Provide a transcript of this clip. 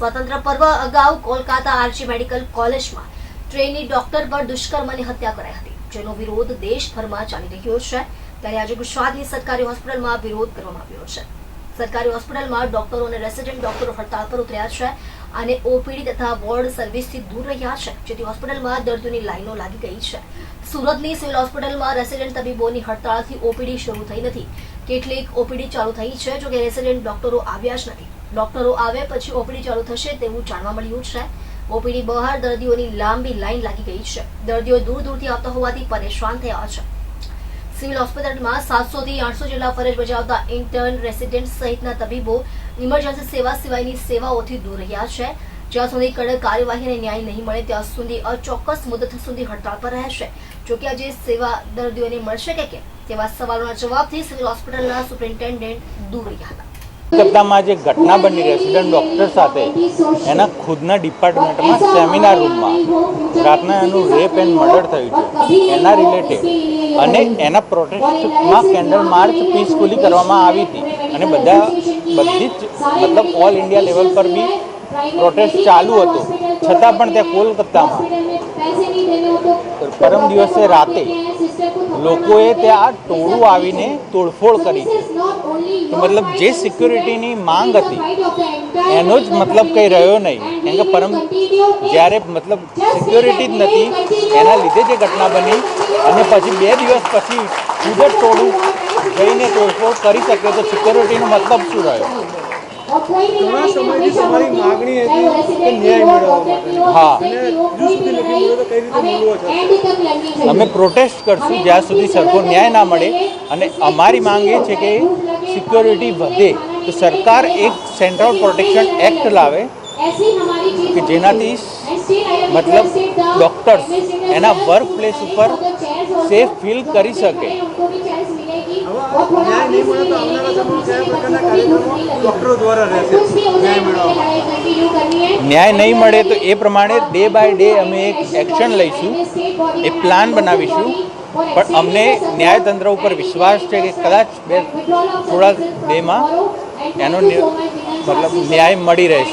સ્વતંત્ર પર્વ અગાઉ કોલકાતા આરજી મેડિકલ કોલેજમાં ટ્રેની ડોક્ટર પર દુષ્કર્મની હત્યા કરાઈ હતી, જેનો વિરોધ દેશભરમાં ચાલી રહ્યો છે. ત્યારે આજે ગુજરાતની સરકારી હોસ્પિટલમાં વિરોધ કરવામાં આવ્યો છે. સરકારી હોસ્પિટલમાં ડોક્ટરો અને રેસિડેન્ટ ડોક્ટરો હડતાળ પર ઉતર્યા છે અને ઓપીડી તથા વોર્ડ સર્વિસથી દૂર રહ્યા છે, જેથી હોસ્પિટલમાં દર્દીઓની લાઈનો લાગી ગઈ છે. સુરતની સિવિલ હોસ્પિટલમાં રેસિડેન્ટ તબીબોની હડતાળથી ઓપીડી શરૂ થઈ નથી. કેટલીક ઓપીડી ચાલુ થઈ છે. જોકે રેસિડેન્ટ ડોક્ટરો આવ્યા જ નથી. ડોક્ટરો આવે પછી ઓપીડી ચાલુ થશે તેવું જાણવા મળ્યું છે. ઓપીડી બહાર દર્દીઓની લાંબી લાઈન લાગી ગઈ છે. દર્દીઓ દૂર દૂરથી આવતા હોવાથી પરેશાન થયા છે. સિવિલ હોસ્પિટલમાં સાતસો થી આઠસો જેટલા ફરજ બજાવતા ઇન્ટર્ન રેસિડેન્ટ સહિતના તબીબો ઇમરજન્સી સેવા સિવાયની સેવાઓથી દૂર રહ્યા છે. જ્યાં સુધી કડક કાર્યવાહી અને ન્યાય નહીં મળે ત્યાં સુધી અચોક્કસ મુદત સુધી હડતાળ પર રહેશે. જોકે આજે સેવા દર્દીઓને મળશે કે કેમ? તેવા સવાલોના જવાબથી સિવિલ હોસ્પિટલના સુપ્રિન્ટેન્ડન્ટ દૂર રહ્યા હતા. કલકત્તામાં જે ઘટના બની રેસિડન્ટ ડૉક્ટર સાથે એના ખુદના ડિપાર્ટમેન્ટમાં સેમિનાર રૂમમાં રાતના એનું રેપ એન્ડ મર્ડર થયું છે. એના રિલેટેડ અને એના પ્રોટેસ્ટમાં કેન્ડલ માર્ચ પીસફુલી કરવામાં આવી હતી. અને બધા બધી જ મતલબ ઓલ ઇન્ડિયા લેવલ પર બી પ્રોટેસ્ટ ચાલુ હતો. છતાં પણ ત્યાં કોલકાતામાં પરમ દિવસે રાતે લોકોએ ત્યાં ટોળું આવીને તોડફોડ કરી. મતલબ જે સિક્યુરિટીની માંગ હતી એનો જ મતલબ કંઈ રહ્યો નહીં. કેમ કે પરમ જ્યારે મતલબ સિક્યોરિટી જ નથી એના લીધે જે ઘટના બની અને પછી બે દિવસ પછી ખુદ જ ટોળું જઈને તોડફોડ કરી શકે તો સિક્યોરિટીનો મતલબ શું રહ્યો? ઘણા સમયથી તમારી માગણી હતી કે ન્યાય મેળવવા માટે. હા. અને હજુ સુધી તો કઈ રીતે મળવો છે? અમે પ્રોટેસ્ટ કરશું જ્યાં સુધી સરખો ન્યાય ના મળે અને અમારી માંગ એ છે કે સિક્યોરિટી વધે. તો સરકાર એક સેન્ટ્રલ પ્રોટેક્શન એક્ટ લાવે કે જેનાથી મતલબ ડૉક્ટર્સ એના વર્ક પ્લેસ ઉપર સેફ ફીલ કરી શકે. ન્યાય નહીં મળે તો એ પ્રમાણે ડે બાય ડે અમે એક એક્શન લઈશું એ પ્લાન બનાવીશું. પણ અમને ન્યાયતંત્ર ઉપર વિશ્વાસ છે કે કદાચ બે થોડા ડેમાં એનો મતલબ ન્યાય મળી રહેશે.